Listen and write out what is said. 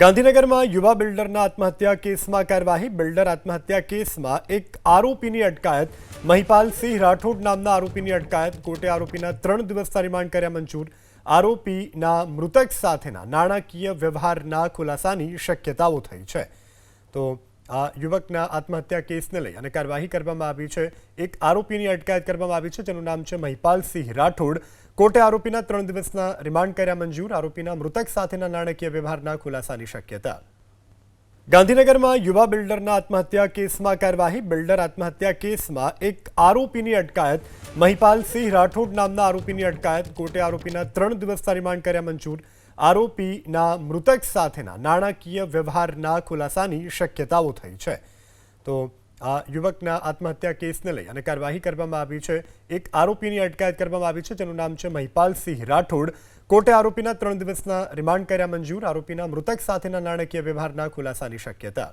ગાંધીનગરમાં યુવા બિલ્ડરના આત્મહત્યા કેસમાં કાર્યવાહી, બિલ્ડર આત્મહત્યા કેસમાં એક આરોપીની અટકાયત. મહિપાલસિંહ રાઠોડ નામના આરોપીની અટકાયત. કોર્ટે આરોપીના ત્રણ દિવસના રિમાન્ડ કર્યા મંજૂર. આરોપીના મૃતક સાથેના નાણાકીય વ્યવહારના ખુલાસાની શક્યતાઓ થઈ છે. તો આ યુવકના આત્મહત્યા કેસને લઈ અને કાર્યવાહી કરવામાં આવી છે. એક આરોપીની અટકાયત કરવામાં આવી છે, જેનું નામ છે મહિપાલસિંહ રાઠોડ. કોર્ટે આરોપીના ત્રણ દિવસના રિમાન્ડ કર્યા મંજૂર. આરોપીના મૃતક સાથેના નાણાકીય વ્યવહારના ખુલાસાની શક્યતા. ગાંધીનગરમાં યુવા બિલ્ડરના આત્મહત્યા કેસમાં કાર્યવાહી. બિલ્ડર આત્મહત્યા કેસમાં એક આરોપીની અટકાયત. મહિપાલસિંહ રાઠોડ નામના આરોપીની અટકાયત. કોર્ટે આરોપીના ત્રણ દિવસના રિમાન્ડ કર્યા મંજૂર. આરોપીના મૃતક સાથેના નાણાકીય વ્યવહારના ખુલાસાની શક્યતાઓ થઈ છે. તો આ યુવકના આત્મહત્યા કેસને લઈ અને કાર્યવાહી કરવામાં આવી છે. એક આરોપીની અટકાયત કરવામાં આવી છે, જેનું નામ છે મહિપાલસિંહ રાઠોડ. કોર્ટે આરોપીના ત્રણ દિવસના રિમાન્ડ કર્યા મંજૂર. આરોપીના મૃતક સાથેના નાણાકીય વ્યવહારના ખુલાસાની શક્યતા